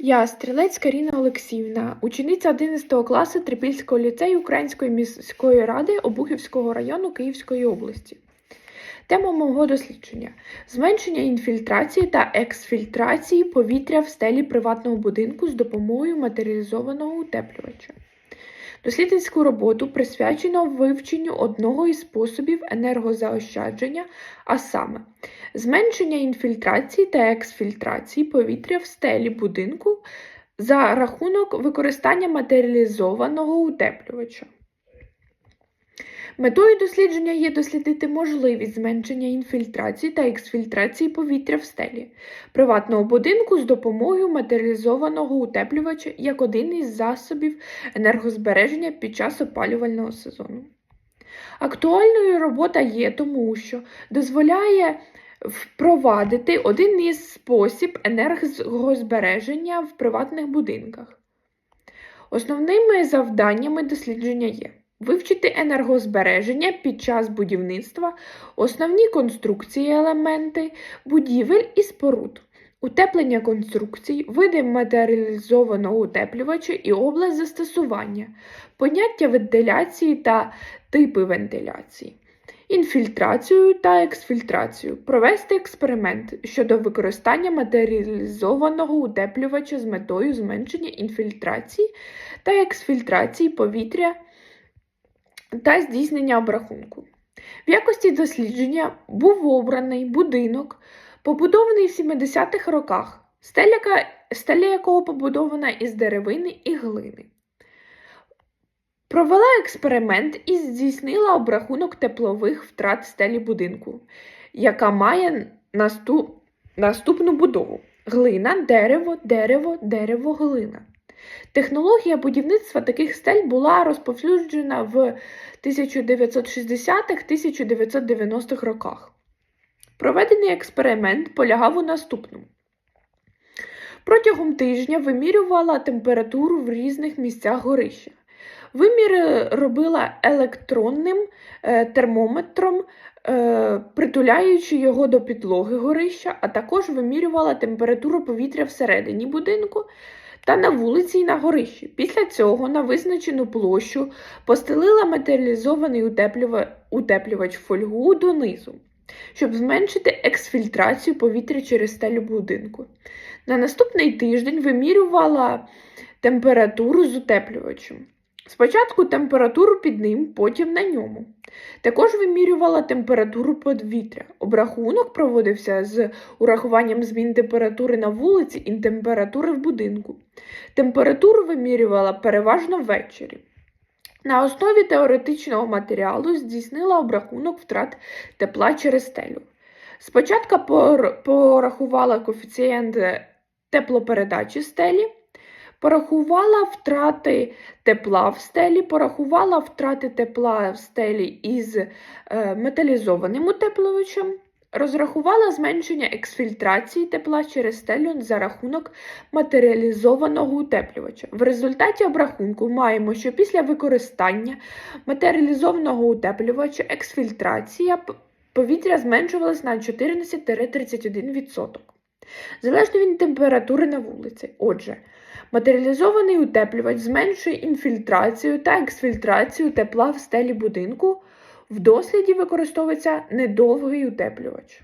Я Стрілець Каріна Олексіївна, учениця 11 класу Трипільського ліцею Української міської ради Обухівського району Київської області. Тема мого дослідження зменшення інфільтрації та ексфільтрації повітря в стелі приватного будинку з допомогою матеріалізованого утеплювача. Дослідницьку роботу присвячено вивченню одного із способів енергозаощадження, а саме зменшення інфільтрації та ексфільтрації повітря в стелі будинку за рахунок використання матеріалізованого утеплювача. Метою дослідження є дослідити можливість зменшення інфільтрації та ексфільтрації повітря в стелі приватного будинку з допомогою матеріалізованого утеплювача як один із засобів енергозбереження під час опалювального сезону. Актуальною робота є тому, що дозволяє впровадити один із спосіб енергозбереження в приватних будинках. Основними завданнями дослідження є вивчити енергозбереження під час будівництва, основні конструкції елементи, будівель і споруд, утеплення конструкцій, види матеріалізованого утеплювача і область застосування, поняття вентиляції та типи вентиляції. Інфільтрацію та ексфільтрацію. Провести експеримент щодо використання матеріалізованого утеплювача з метою зменшення інфільтрації та ексфільтрації повітря та здійснення обрахунку. В якості дослідження був обраний будинок, побудований в 70-х роках, стеля, якого побудована із деревини і глини. Провела експеримент і здійснила обрахунок теплових втрат стелі будинку, яка має наступ... наступну будову: глина, дерево, дерево, дерево, глина. Технологія будівництва таких стель була розповсюджена в 1960-1990-х роках. Проведений експеримент полягав у наступному. Протягом тижня вимірювала температуру в різних місцях горища. Виміри робила електронним е, термометром, е, притуляючи його до підлоги горища, а також вимірювала температуру повітря всередині будинку та на вулиці і на горищі. Після цього на визначену площу постелила матеріалізований утеплювач фольгу донизу, щоб зменшити ексфільтрацію повітря через стелю будинку. На наступний тиждень вимірювала температуру з утеплювачем. Спочатку температуру під ним, потім на ньому. Також вимірювала температуру повітря. Обрахунок проводився з урахуванням змін температури на вулиці і температури в будинку. Температуру вимірювала переважно ввечері. На основі теоретичного матеріалу здійснила обрахунок втрат тепла через стелю. Спочатку порахувала коефіцієнт теплопередачі стелі. Порахувала втрати тепла в стелі, порахувала втрати тепла в стелі із е, металізованим утеплювачем, розрахувала зменшення ексфільтрації тепла через стелю за рахунок матеріалізованого утеплювача. В результаті обрахунку маємо, що після використання матеріалізованого утеплювача ексфільтрація повітря зменшувалась на 14-31%. Залежно від температури на вулиці. Отже, Матеріалізований утеплювач зменшує інфільтрацію та ексфільтрацію тепла в стелі будинку. В досліді використовується недовгий утеплювач.